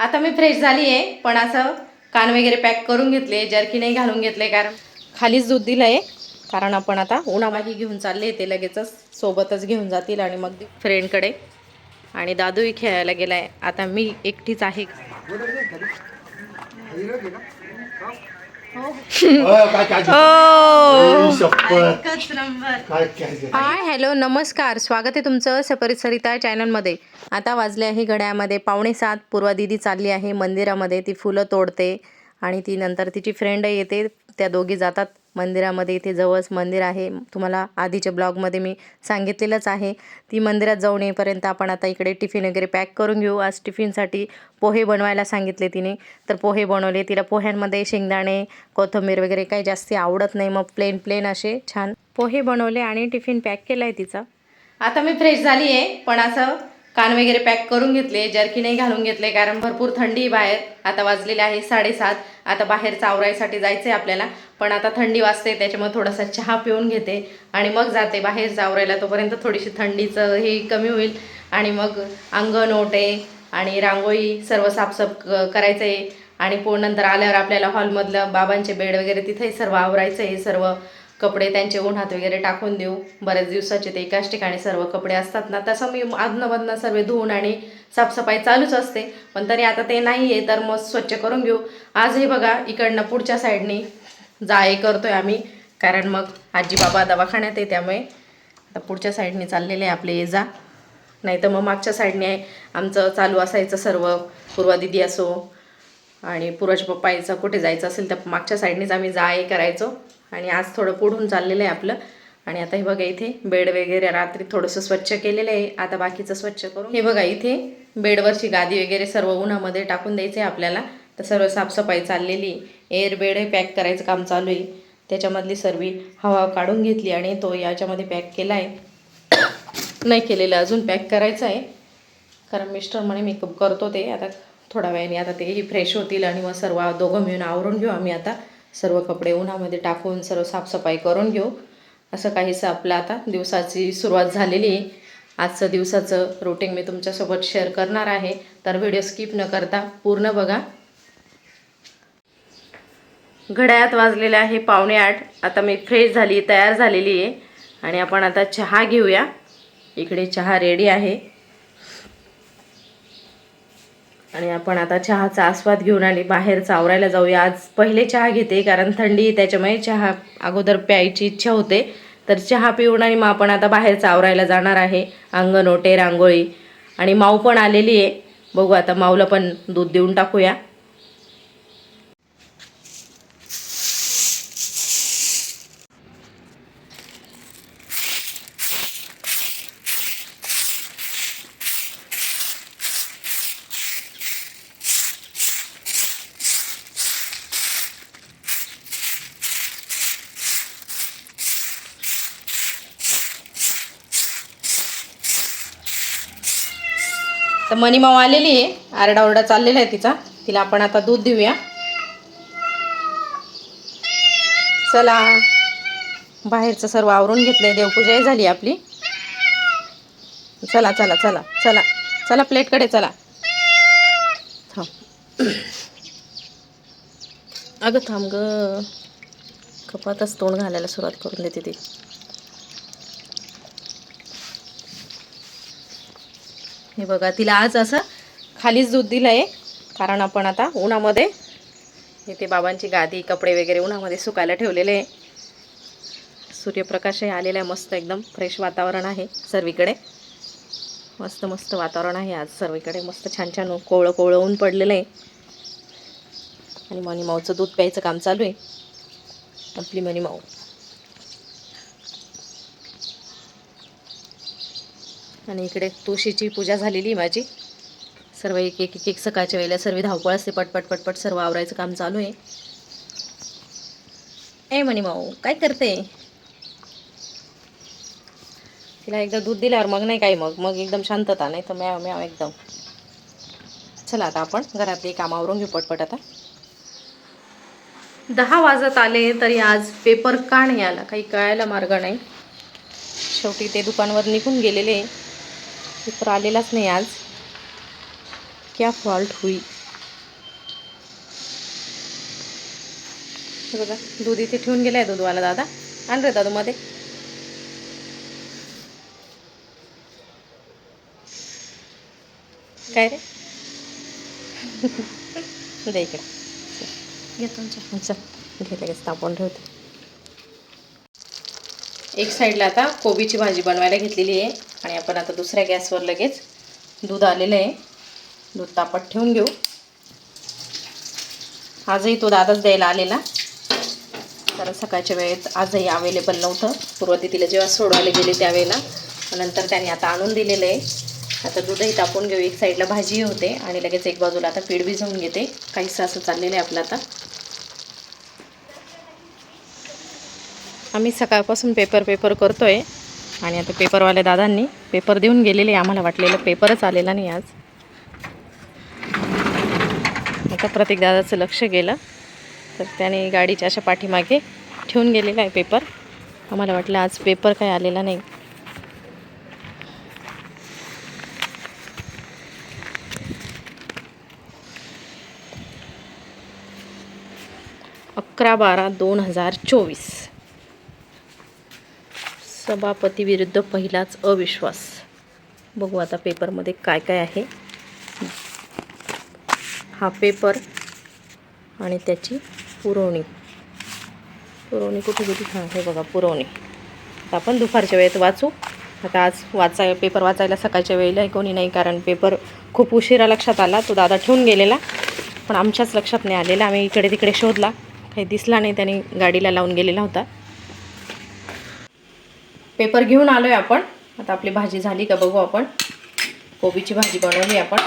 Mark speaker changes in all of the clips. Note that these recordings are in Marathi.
Speaker 1: आता मी फ्रेश झाली आहे पण असं कान वगैरे पॅक करून घेतले जर्की नाही घालून घेतले कारण खालीच दूध दिलं आहे कारण आपण आता उन्हामाही घेऊन चालले ते लगेचच सोबतच घेऊन जातील आणि मग फ्रेंडकडे आणि दादूही खेळायला गेलाय. आता मी एकटीच आहे. हो.
Speaker 2: काय काय
Speaker 1: हाय हॅलो नमस्कार. स्वागत आहे तुमचं सपरित सरिता चॅनलमध्ये. आता वाजले आहे घड्यामध्ये पावणे सात पूर्वा दिदी चालली आहे मंदिरामध्ये. ती फुलं तोडते आणि ती नंतर तिची फ्रेंड येते. त्या दोघी जातात. मंदिरामध्ये इथे जवळच मंदिर आहे. तुम्हाला आधीच्या ब्लॉगमध्ये मी सांगितलेलंच आहे. ती मंदिरात जाऊन येईपर्यंत आपण आता इकडे टिफिन वगैरे पॅक करून घेऊ. आज टिफिनसाठी पोहे बनवायला सांगितले तिने. तर पोहे बनवले. तिला पोह्यांमध्ये शेंगदाणे कोथिंबीर वगैरे काही जास्ती आवडत नाही. मग प्लेन प्लेन असे छान पोहे बनवले आणि टिफिन पॅक केला आहे तिचा. आता मी फ्रेश झाली आहे पण असं कान वगैरे पॅक करून घेतले जर्की नाही घालून घेतले कारण भरपूर थंडी बाहेर. आता वाजलेले आहे साडेसात. आता बाहेर चावरायसाठी जायचं आहे आपल्याला. पण आता थंडी वाजते त्याच्यामुळे थोडासा चहा पिऊन घेते आणि मग जाते बाहेर चावरायला तोपर्यंत थोडीशी थंडीचं हे कमी होईल. आणि मग अंगण ओटे आणि रांगोळी सर्व साफसाफ क- करायचं आहे आणि पो नंतर आल्यावर आपल्याला हॉलमधलं बाबांचे बेड वगैरे तिथे सर्व आवरायचं आहे सर्व. कपडे त्यांचे उन्हात वगैरे टाकून देऊ. बऱ्याच दिवसाचे ते एकाच ठिकाणी सर्व कपडे असतात ना तसं मी आदनमधनं सर्व धुवून आणि साफसफाई चालूच असते. पण तरी आता ते नाही आहे तर मग स्वच्छ करून घेऊ. आजही बघा इकडनं पुढच्या साईडनी जाळे करतोय आम्ही. कारण मग आजी बाबा दवाखान्यात आहे त्यामुळे आता पुढच्या साईडने चाललेले आहे आपले ये जा. नाही तर मग मागच्या साईडने आहे आमचं चालू असायचं सर्व. पूर्वा दिदी असो आणि पूर्वज पप्पा यायचं कुठे जायचं असेल तर मागच्या साईडनेच आम्ही जाय करायचो. आणि आज थोडं पुढून चाललेलं आहे आपलं. आणि आता हे बघा इथे बेड वगैरे रात्री थोडंसं स्वच्छ केलेलं आहे. आता बाकीचं स्वच्छ करून हे बघा इथे बेडवरची गादी वगैरे सर्व उन्हामध्ये टाकून द्यायचं आहे आपल्याला. तर सर्व साफसफाई चाललेली एअर बेड हे पॅक करायचं काम चालू आहे. त्याच्यामधली सर्व हवा काढून घेतली आणि तो याच्यामध्ये पॅक केला आहे नाही केलेलं अजून पॅक करायचं आहे. कारण मिस्टर म्हणे मेकअप करतो ते. आता थोड्या वेळाने आता तेही फ्रेश होतील आणि मग सर्व दोघं मिळून आवरून घेऊ आम्ही आता. सर्व कपडे उन्हामध्ये टाकून सर्व साफसफाई करून घेऊ. असं काहीसं आपलं आता दिवसाची सुरुवात झालेली आहे. आजचं दिवसाचं रुटीन मी तुमच्यासोबत शेअर करणार आहे. तर व्हिडिओ स्किप न करता पूर्ण बघा. घड्याळात वाजलेलं आहे पावणे आठ. आता मी फ्रेश झाली तयार झालेली आहे. आणि आपण आता चहा घेऊया. इकडे चहा रेडी आहे. आणि आपण आता चहाचा आस्वाद घेऊन आणि बाहेर चावरायला जाऊया. आज पहिले चहा घेते कारण थंडी त्याच्यामुळे चहा अगोदर प्यायची इच्छा होते. तर चहा पिऊन आणि मग आपण आता बाहेर चावरायला जाणार आहे. अंगण ओटे रांगोळी. आणि माऊ पण आलेली आहे. बघू आता माऊला पण दूध देऊन टाकूया. तर मनीमाव आलेली आहे. आरडाओरडा चाललेला आहे तिचा. तिला आपण आता दूध देऊया. चला. बाहेरचं सर्व आवरून घेतलंय. देवपूजाही झाली आपली. चला चला चला चला. चला प्लेटकडे चला. थांब. अगं थांब ग. कपातच तोंड घालायला सुरुवात करून देते ती. हे बघा तिला आज असं खालीच दूध दिलं आहे कारण आपण आता उन्हामध्ये इथे बाबांची गादी कपडे वगैरे उन्हामध्ये सुकायला ठेवलेले आहे. सूर्यप्रकाशही आलेला आहे मस्त एकदम फ्रेश वातावरण आहे सर्वीकडे. मस्त मस्त वातावरण आहे आज सर्वीकडे. मस्त छान छान कोवळं कोवळं ऊन पडलेलं आहे. आणि मनी माऊचं दूध प्यायचं काम चालू आहे. आपली मनी माऊ आणि इकडे तुळशीची पूजा झालेली आहे माझी. सर्व एक एक एक एक सकाळच्या वेळेला सर्व धावपळ असते. पटपट पटपट सर्व आवरायचं काम चालू आहे. ए म्हणे माऊ काय करते? तिला एकदा दूध दिल्यावर मग नाही काही मग. मग एकदम शांतता नाही तर म्याव म्याव एकदम. चला आता आपण घरातली काम आवरून घेऊ पटपट आता. दहा वाजत आले तरी आज पेपर का नाही आला? काही कळायला मार्ग नाही. शेवटी ते दुकानवर निघून गेलेले. पेपर आलेलाच नाही आज. क्या फॉल्ट हुई? बघा दूध इथे ठेवून गेलाय दूधवाला दादा. आण रे दादू मध्ये. काय रे? दे इकडे.
Speaker 2: तुमच्या.
Speaker 1: घे लगेच ठेवते. एक साईडला आता कोबीची भाजी बनवायला घेतलेली आहे. आणि आपण आता दुसऱ्या गॅसवर लगेच दूध आलेलं आहे. दूध तापत ठेवून घेऊ. आजही तो दादाच द्यायला आलेला. कारण सकाळच्या वेळेत आजही अवेलेबल नव्हतं. पूर्वतिथीला जेव्हा सोडवायला गेले त्यावेळेला. नंतर त्याने आता आणून दिलेलं आहे. आता दूधही तापून घेऊ. एक साईडला भाजीही होते आणि लगेच एक बाजूला आता पीठ भिजवून घेते. काहीसं असं चाललेलं आहे आपलं आता. आम्ही सकाळपासून पेपर पेपर करतो आहे आणि आता पेपरवाल्या दादांनी पेपर देऊन गेलेले आम्हाला वाटलेलं पेपरच आलेला नाही आज. आता प्रत्येक दादाचं लक्ष गेलं तर त्याने गाडीच्या अशा पाठीमागे ठेवून गेलेला आहे पेपर. आम्हाला वाटलं आज पेपर काय आलेला नाही. अकरा बारा दोन हजार चोवीस. सभापती विरुद्ध पहिलाच अविश्वास. बघू आता पेपरमध्ये काय काय आहे. हा पेपर आणि त्याची पुरवणी. पुरवणी कुठे गेली? हां हे बघा पुरवणी. आता आपण दुपारच्या वेळेत वाचू. आता आज वाचाय पेपर वाचायला सकाळच्या वेळेला कोणी नाही कारण पेपर खूप उशिरा लक्षात आला. तो दादा ठेवून गेलेला. पण आमच्याच लक्षात नाही आलेला. आम्ही इकडे तिकडे शोधला. काही दिसला नाही त्याने गाडीला लावून गेलेला होता. पेपर घेऊन आलो आहे आपण. आता आपली भाजी झाली का बघू आपण. कोबीची भाजी बनवली आपण.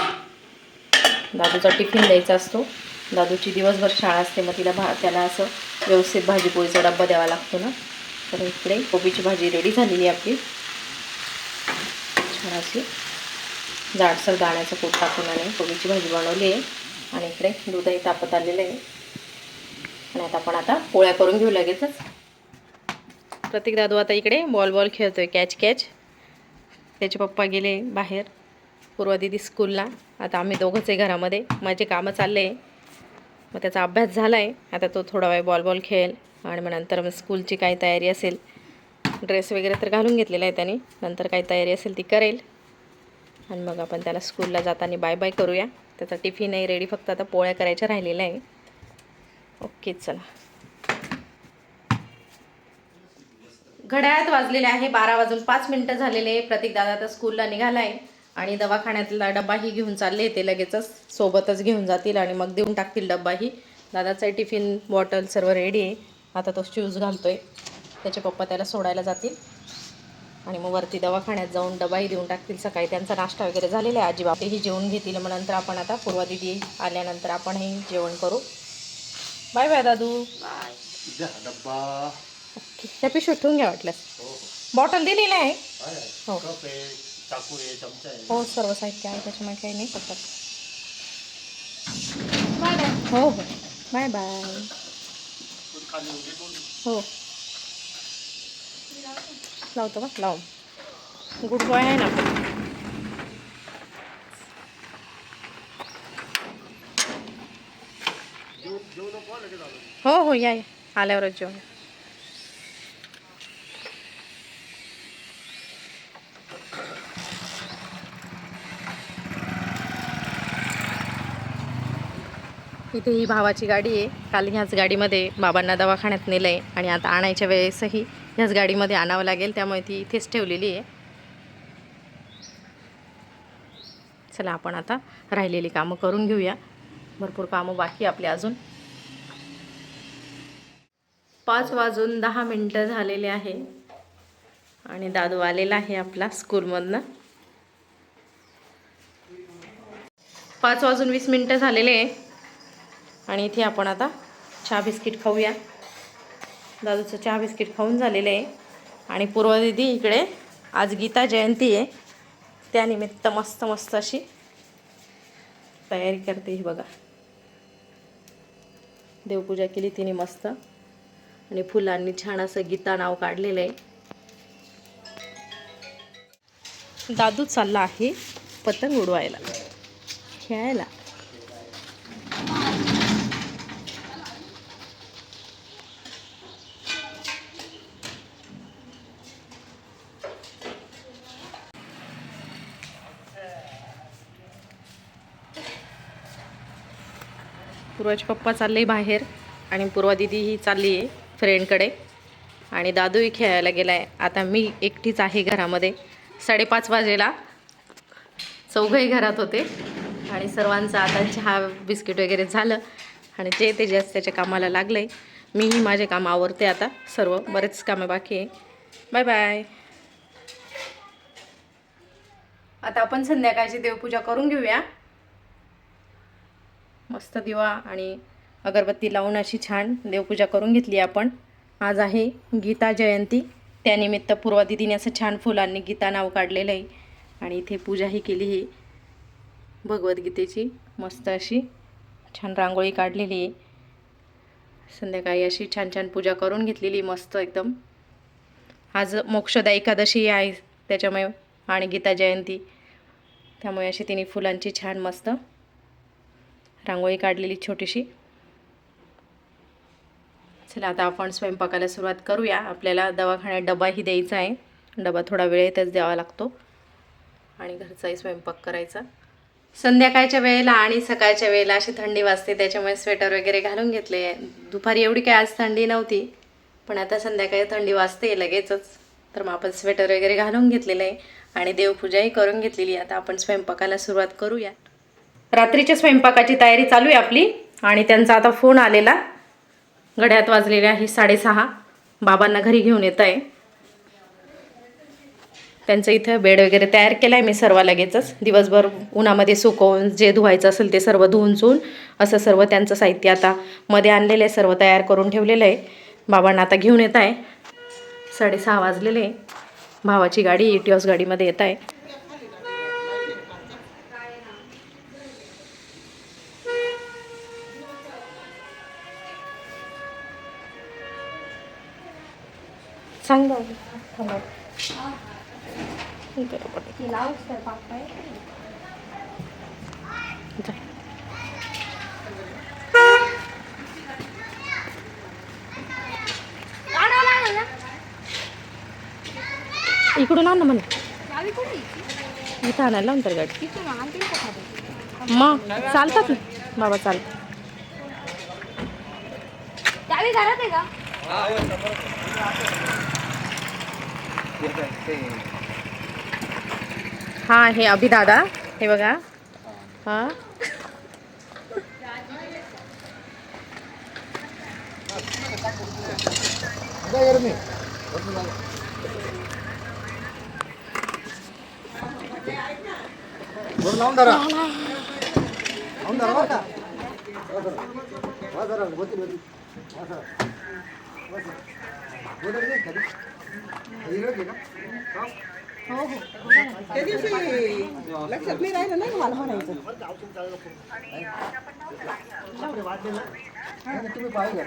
Speaker 1: दादूचा टिफिन द्यायचा असतो. दादूची दिवसभर शाळा असते मग तिला भा त्याला असं व्यवस्थित भाजीपोळीचा डब्बा द्यावा लागतो ना. तर इकडे कोबीची भाजी रेडी झालेली आहे आपली. छान अशी जाडसर दाण्याचं पोट टाकून आणि कोबीची भाजी बनवली आहे. आणि इकडे दूधही तापत आलेलं आहे. आणि आता आपण आता पोळ्या करून घेऊ लगेचच. प्रतीक दादू आता इकडे बॉल बॉल खेळतोय कॅच कॅच त्याचे पप्पा गेले बाहेर पूर्वा दिदी स्कूलला आता आम्ही दोघंच आहे घरामध्ये. माझे कामं चालले. मग त्याचा अभ्यास झाला आहे आता तो थोडा वेळ बॉल बॉल खेळेल आणि मग नंतर मग स्कूलची काही तयारी असेल. ड्रेस वगैरे तर घालून घेतलेला आहे त्याने. नंतर काही तयारी असेल ती करेल. आणि मग आपण त्याला स्कूलला जाताना बाय बाय करूया. त्याचा टिफिनही रेडी फक्त आता पोळ्या करायच्या राहिलेल्या आहे. ओके चला. घड्याळात वाजलेले आहे. बारा वाजून पाच मिनटं झालेले प्रतीक दादा तर स्कूलला निघाला आहे आणि दवाखान्यातला डब्बाही घेऊन चालले ते लगेचच सोबतच घेऊन जातील आणि मग देऊन टाकतील डब्बाही. दादाचा टिफिन बॉटल सर्व रेडी आहे. आता तो शूज घालतोय. त्याचे पप्पा त्याला सोडायला जातील. आणि मग वरती दवाखान्यात जाऊन डबाही देऊन टाकतील. सकाळी त्यांचा नाश्ता वगैरे झालेला आहे. आजी बापेही जेवण घेतील. मग नंतर आपण आता पूर्वा दिदी आल्यानंतर आपणही जेवण करू. बाय बाय दादू.
Speaker 3: डब्बा.
Speaker 1: त्या पिशवीत ठेवून घ्या वाटल्यास. बॉटल दिलेली आहे हो.
Speaker 3: चाकू आहे चमचा आहे.
Speaker 1: हो सर्व साहित्य आहे त्याच्यामुळे काही नाही फक्त हो हो. Bye bye. हो. लावतो का? लाव. गुड बॉय आहे ना. हो हो या या. आल्यावरच जेवण इथे ही भावाची गाडी आहे. काल ह्याच गाडीमध्ये बाबांना दवाखान्यात नेलं आहे आणि आता आणायच्या वेळेसही ह्याच गाडीमध्ये आणावं लागेल त्यामुळे ती इथेच ठेवलेली आहे. चला आपण आता राहिलेली कामं करून घेऊया. भरपूर कामं बाकी आपली अजून. पाच वाजून दहा मिनटं झालेले आहे आणि दादू आलेला आहे आपला स्कूलमधनं. पाच वाजून वीस मिनटं झालेले आहे. आणि इथे आपण आता चहा बिस्किट खाऊया. दादूचं चहा बिस्किट खाऊन झालेलं आहे. आणि पूर्वा दिदी इकडे आज गीता जयंती आहे. त्यानिमित्त मस्त मस्त अशी तयारी करते ही बघा. देवपूजा केली तिने मस्त. आणि फुलांनी छान असं गीता नाव काढलेलं आहे. दादू चालला आहे पतंग उडवायला. खेळायला. पूर्वाचे पप्पा चालले बाहेर आणि पूर्वा दिदी ही चालली आहे फ्रेंडकडे आणि दादूही खेळायला गेला आहे आता मी एकटीच आहे घरामध्ये. साडेपाच वाजेला चौघही घरात होते. आणि सर्वांचं आता चहा बिस्किट वगैरे झालं. आणि जे ते जास्त त्याच्या कामाला लागलं आहे मीही माझे काम आवरते आता. सर्व बरेच कामं बाकी आहे. बाय बाय आता आपण संध्याकाळची देवपूजा करून घेऊया. मस्त दिवा आणि अगरबत्ती लावून अशी छान देवपूजा करून घेतली आपण. आज आहे गीता जयंती. त्यानिमित्त पूर्वा दिदीने असं छान फुलांनी गीता नाव काढलेलं आहे. आणि इथे पूजाही केली ही भगवद्गीतेची. मस्त अशी छान रांगोळी काढलेली आहे. संध्याकाळी अशी छान छान पूजा करून घेतलेली मस्त एकदम. आज मोक्षदा एकादशी आहे त्याच्यामुळे आणि गीता जयंती. त्यामुळे अशी तिने फुलांची छान मस्त रांगोळी काढलेली छोटीशी. चला आता आपण स्वयंपाकाला सुरुवात करूया. आपल्याला दवाखान्यात डबाही द्यायचा आहे. डबा थोडा वेळेतच द्यावा लागतो. आणि घरचाही स्वयंपाक करायचा. संध्याकाळच्या वेळेला आणि सकाळच्या वेळेला अशी थंडी वाजते त्याच्यामुळे स्वेटर वगैरे घालून घेतले. दुपारी एवढी काय आज थंडी नव्हती पण आता संध्याकाळी थंडी वाजते लगेचच. तर मग आपण स्वेटर वगैरे घालून घेतलेलं आहे आणि देवपूजाही करून घेतलेली आहे. आता आपण स्वयंपाकाला सुरुवात करूया. रात्रीच्या स्वयंपाकाची तयारी चालू आहे आपली आणि त्यांचा आता फोन आलेला. घड्यात वाजलेले आहे साडेसहा. बाबांना घरी घेऊन येत आहे. त्यांचं इथं बेड वगैरे तयार केला आहे मी सर्व लगेचच. दिवसभर उन्हामध्ये सुकवून जे धुवायचं असेल ते सर्व धुवून चुवून असं सर्व त्यांचं साहित्य आता मध्ये आणलेलं आहे सर्व तयार करून ठेवलेलं आहे. बाबांना आता घेऊन येत आहे. साडेसहा वाजलेले. आहे भावाची गाडी इटिओस गाडीमध्ये येत आहे. सांग. हे. इकडून आण ना मला इथं आणायला लावून तर गाडी मग चालतात ना. बाबा चालतात
Speaker 2: त्यावेळी घरात आहे का?
Speaker 1: हा हे अभिदादा हे बघा. हा?
Speaker 3: हो हो.
Speaker 4: त्या दिवशी लक्षात नाही राहिलं नाही मला म्हणायचं
Speaker 3: तुम्ही पाहिजे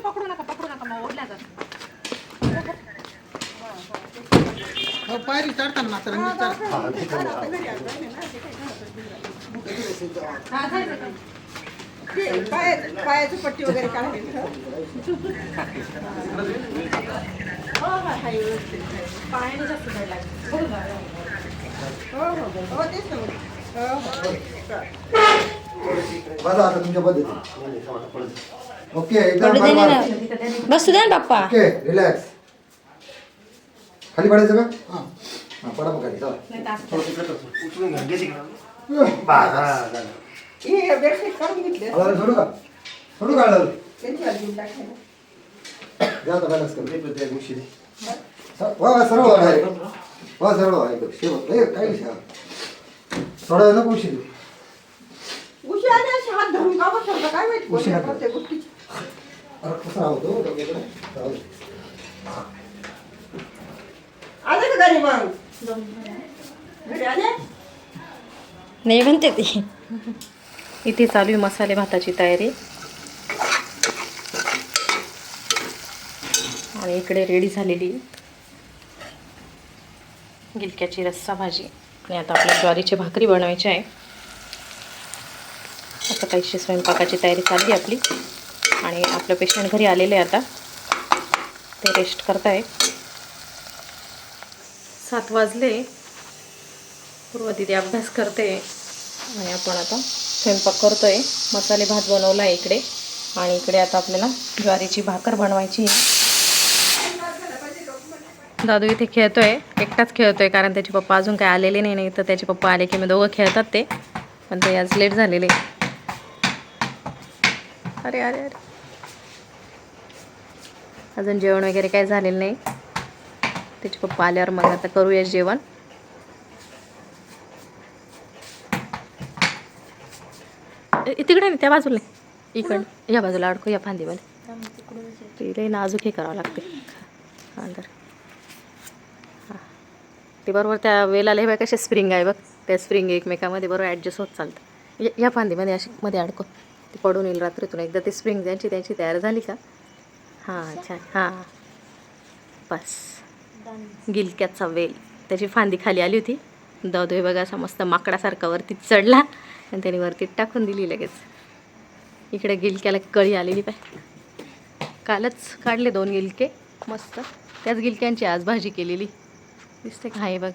Speaker 1: पकडू नका पकडू नका मग ओढल्या
Speaker 4: हो, पायरी चढताना मात्र नीट पायाचं पट्टी वगैरे काढायची हो, हो.
Speaker 1: पायाने जास्त
Speaker 4: हो हो हो. तेच ना मग. हो.
Speaker 3: बघा आता तुमच्या पद्धती ओके एकदम बरोबर
Speaker 2: बसू द्या ना बाप्पा
Speaker 3: ओके रिलॅक्स खाली पडायचं का? हां. पडा मग खाली चला. थोडं तिकडे कर. उचलून हा, झालं.
Speaker 4: हे बेडशीट काढून घेतले.
Speaker 3: आला सोडू का? सोडू का आलं?
Speaker 4: त्यांची वाली देऊन टाकायला
Speaker 3: जा आता बॅलन्स कर स- वा वा शेवट काही विषय नाही. नको उशीर
Speaker 4: उशी आली अशी हात धरून का काय माहिती. प्रत्येक गोष्टीची.
Speaker 3: अरे कसं.
Speaker 4: आले का घरी मग? घरी आले?
Speaker 2: नाही म्हणते ती.
Speaker 1: इथे चालू आहे मसाले भाताची तयारी. आणि इकडे रेडी झालेली गिलक्याची रस्सा भाजी. आणि आता आपल्या ज्वारीची भाकरी बनवायची आहे. आता काहीशी स्वयंपाकाची तयारी चालली आपली. आणि आपलं पेशंट घरी आलेले आहे आता. ते रेस्ट करताय. सात वाजले. पूर्व तिथे अभ्यास करते. आणि आपण आता स्वयंपाक करतोय. मसाले भात बनवला आहे इकडे. आणि इकडे आता आपल्याला ज्वारीची भाकर बनवायची आहे. दादू इथे खेळतोय. एकटाच खेळतोय कारण त्याचे पप्पा अजून काय आलेले नाही नाही तर त्याचे पप्पा आले की मी दोघं खेळतात ते. पण ते आज लेट झालेले. अरे अरे अरे. अजून जेवण वगैरे काही झालेलं नाही. त्याचे पप्पा आल्यावर मग आता करूया जेवण. ए, तिकडे नाही त्या बाजूला नाही इकडं. या बाजूला अडकू या फांदीमध्ये ते लई नाजूक हे करावं लागते. अंदर हां. ते बरोबर त्या वेलाला हे बघ कसे स्प्रिंग आहे बघ. त्या स्प्रिंग एकमेकामध्ये बरोबर ॲडजस्ट होत चालतं. या- या फांदीमध्ये अशी मध्ये अडकून ते पडून येईल रात्रीतून. एकदा ते स्प्रिंग त्यांची त्यांची तयार झाली का? हां छान. हां. बस. गिलक्याचा वेल. त्याची फांदी खाली आली होती. दादू हे बघा असा मस्त माकडासारखा वरती चढला. आणि त्याने वरती टाकून दिली लगेच. इकडे गिलक्याला कळी आलेली पाय. कालच काढले दोन गिलके मस्त. त्याच गिलक्यांची आज भाजी केलेली. दिसते का? आहे बघ.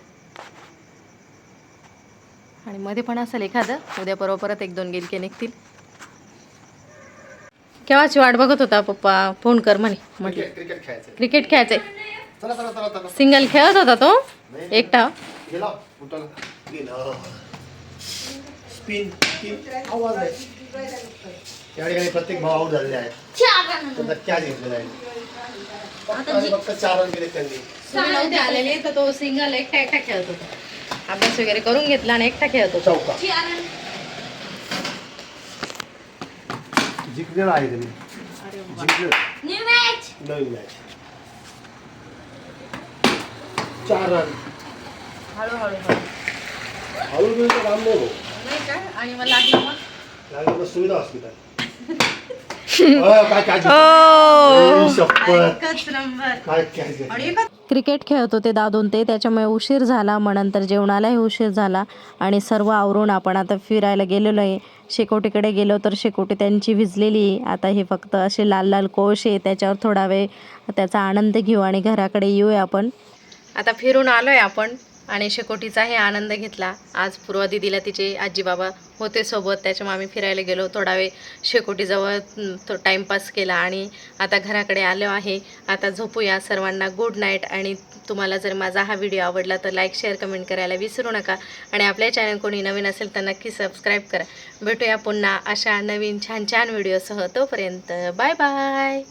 Speaker 1: आणि मध्ये पण असेल एखादं. उद्या परवा परत एक दोन गिलके निघतील. केव्हाची वाट बघत होता पप्पा? फोन कर म्हणे. म्हटलं
Speaker 3: क्रिकेट खेळायचं
Speaker 1: क्रिकेट खेळायचंय. सिंगल खेळत होता तो? एकटा?
Speaker 3: गेला गेला स्पिन आवाज आहे. त्या ठिकाणी प्रत्येक भाव आऊट झालेले आहेत. त्यांचा कॅच घेतलेला आहे. आणि फक्त चार रन केले त्यांनी.
Speaker 1: नव्हते आलेले तर तो सिंगल एकटा एकटा खेळत होता. अभ्यास वगैरे करून घेतला आणि एकटा खेळत होता.
Speaker 3: चौका जिंकलेला आहे त्यांनी. जिंकलं
Speaker 2: न्यू मॅच
Speaker 3: नवीन मॅच चार रन
Speaker 1: हळूहळू
Speaker 3: हळू गेलं काम नाही भाऊ.
Speaker 1: नाही का? आणि मग लागलं मग?
Speaker 3: लागलं तर सुविधा हॉस्पिटल. काय काय जिंकलं? शपथ.
Speaker 1: एकच नंबर.
Speaker 3: काय कॅच घेतलं
Speaker 1: क्रिकेट खेळत होते दादून ते त्याच्यामुळे उशीर झाला मग नंतर जेवणालाही उशीर झाला. आणि सर्व आवरून आपण आता फिरायला गेलेलो आहे. शेकोटीकडे गेलो तर शेकोटी त्यांची भिजलेली आहे. आता हे फक्त असे लाल लाल कोळशे आहे, त्याच्यावर थोडा वेळ त्याचा आनंद घेऊ आणि घराकडे येऊया आपण. आता फिरून आलो आहे आपण. आणि शेकोटीचाही आनंद घेतला. आज पूर्वा दिदीला तिचे आजी बाबा होते सोबत. त्याच्यामुळे आम्ही फिरायला गेलो. थोडा वेळ शेकोटीजवळ तो टाईमपास केला आणि आता घराकडे आलो आहे. आता झोपूया सर्वांना. गुड नाईट आणि तुम्हाला जर माझा हा व्हिडिओ आवडला तर लाईक शेअर कमेंट करायला विसरू नका. आणि आपल्या चॅनल कोणी नवीन असेल तर नक्की सबस्क्राईब करा. भेटूया पुन्हा अशा नवीन छान छान व्हिडिओसह तोपर्यंत बाय बाय